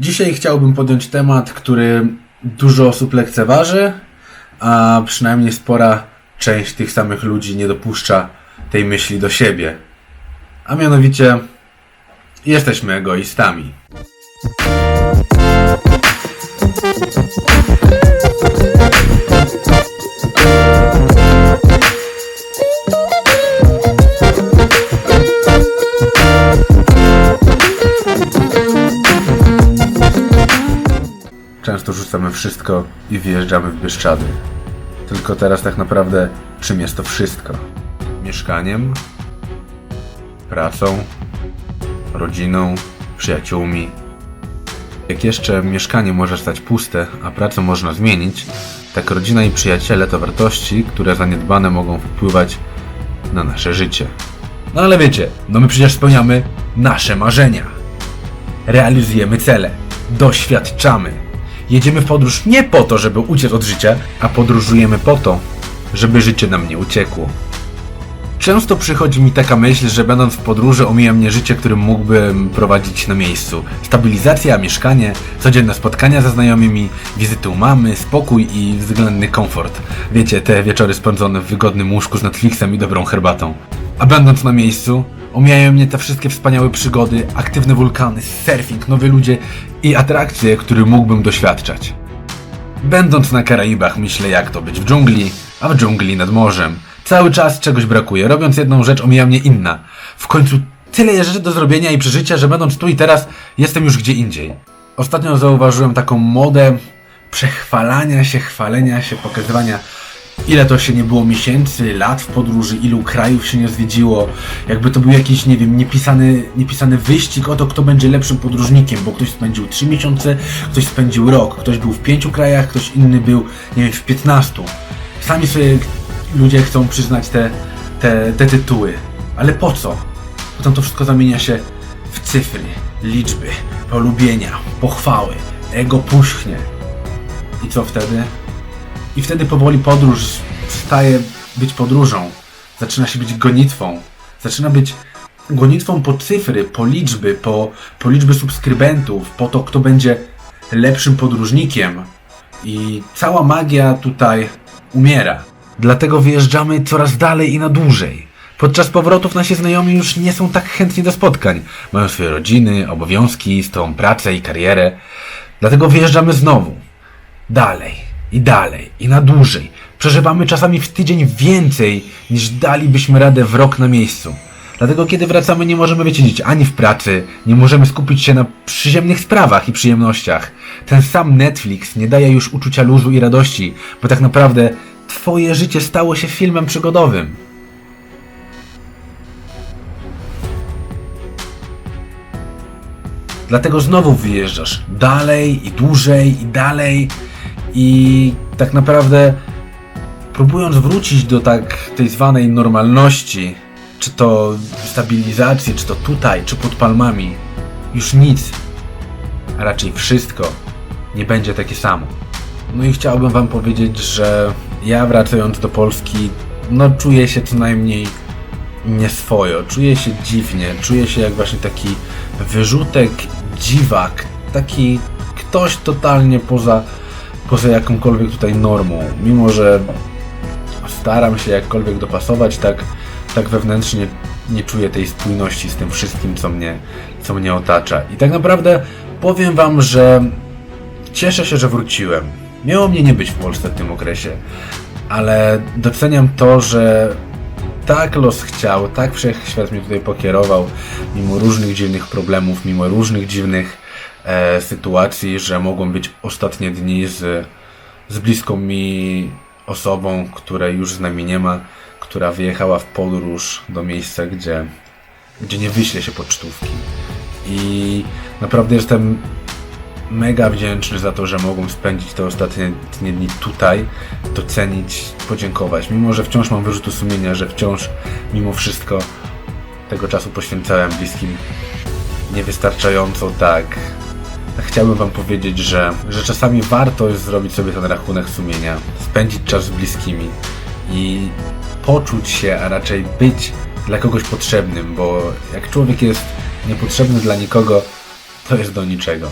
Dzisiaj chciałbym podjąć temat, który dużo osób lekceważy, a przynajmniej spora część tych samych ludzi nie dopuszcza tej myśli do siebie. A mianowicie, jesteśmy egoistami. Często rzucamy wszystko i wyjeżdżamy w Bieszczady. Tylko teraz tak naprawdę czym jest to wszystko? Mieszkaniem? Pracą? Rodziną? Przyjaciółmi? Jak jeszcze mieszkanie może stać puste, a pracę można zmienić, tak rodzina i przyjaciele to wartości, które zaniedbane mogą wpływać na nasze życie. No ale wiecie, no my przecież spełniamy nasze marzenia. Realizujemy cele, doświadczamy. Jedziemy w podróż nie po to, żeby uciec od życia, a podróżujemy po to, żeby życie nam nie uciekło. Często przychodzi mi taka myśl, że będąc w podróży omija mnie życie, którym mógłbym prowadzić na miejscu. Stabilizacja, mieszkanie, codzienne spotkania ze znajomymi, wizyty u mamy, spokój i względny komfort. Wiecie, te wieczory spędzone w wygodnym łóżku z Netflixem i dobrą herbatą. A będąc na miejscu, omijają mnie te wszystkie wspaniałe przygody, aktywne wulkany, surfing, nowi ludzie i atrakcje, których mógłbym doświadczać. Będąc na Karaibach myślę jak to być w dżungli, a w dżungli nad morzem. Cały czas czegoś brakuje. Robiąc jedną rzecz omija mnie inna. W końcu tyle jest rzeczy do zrobienia i przeżycia, że będąc tu i teraz jestem już gdzie indziej. Ostatnio zauważyłem taką modę przechwalania się, chwalenia się, pokazywania ile to się nie było miesięcy, lat w podróży, ilu krajów się nie zwiedziło. Jakby to był jakiś, nie wiem, niepisany, niepisany wyścig o to, kto będzie lepszym podróżnikiem, bo ktoś spędził 3 miesiące, ktoś spędził rok, ktoś był w 5 krajach, ktoś inny był, nie wiem, w 15. Sami sobie ludzie chcą przyznać te, te, te tytuły. Ale po co? Potem to wszystko zamienia się w cyfry, liczby, polubienia, pochwały, ego puśchnie. I co wtedy? I wtedy powoli podróż przestaje być podróżą. Zaczyna się być gonitwą. Zaczyna być gonitwą po cyfry, po liczby, po, po liczby subskrybentów, po to, kto będzie lepszym podróżnikiem. I cała magia tutaj umiera. Dlatego wyjeżdżamy coraz dalej i na dłużej. Podczas powrotów nasi znajomi już nie są tak chętni do spotkań. Mają swoje rodziny, obowiązki, stałą pracę i karierę. Dlatego wyjeżdżamy znowu. Dalej i dalej i na dłużej. Przeżywamy czasami w tydzień więcej niż dalibyśmy radę w rok na miejscu. Dlatego kiedy wracamy nie możemy wyciąć ani w pracy, nie możemy skupić się na przyziemnych sprawach i przyjemnościach. Ten sam Netflix nie daje już uczucia luzu i radości, bo tak naprawdę twoje życie stało się filmem przygodowym. Dlatego znowu wyjeżdżasz dalej i dłużej i dalej i tak naprawdę próbując wrócić do tak tej zwanej normalności, czy to stabilizacji, czy to tutaj, czy pod palmami, już nic, a raczej wszystko nie będzie takie samo. No i chciałbym wam powiedzieć, że ja wracając do Polski, no czuję się co najmniej nieswojo, czuję się dziwnie, czuję się jak właśnie taki wyrzutek, dziwak, taki ktoś totalnie poza, poza jakąkolwiek tutaj normą. Mimo, że staram się jakkolwiek dopasować, tak, tak wewnętrznie nie czuję tej spójności z tym wszystkim, co mnie, co mnie otacza. I tak naprawdę powiem wam, że cieszę się, że wróciłem. Miało mnie nie być w Polsce w tym okresie, ale doceniam to, że tak los chciał, tak wszechświat mnie tutaj pokierował, mimo różnych dziwnych problemów, mimo różnych dziwnych e, sytuacji, że mogą być ostatnie dni z, z bliską mi osobą, której już z nami nie ma, która wyjechała w podróż do miejsca, gdzie, gdzie nie wyśle się pocztówki. I naprawdę jestem mega wdzięczny za to, że mogłem spędzić te ostatnie dni tutaj, docenić, podziękować. Mimo, że wciąż mam wyrzutu sumienia, że wciąż mimo wszystko tego czasu poświęcałem bliskim niewystarczająco, tak. Chciałbym Wam powiedzieć, że, że czasami warto jest zrobić sobie ten rachunek sumienia, spędzić czas z bliskimi i poczuć się, a raczej być dla kogoś potrzebnym, bo jak człowiek jest niepotrzebny dla nikogo, to jest do niczego.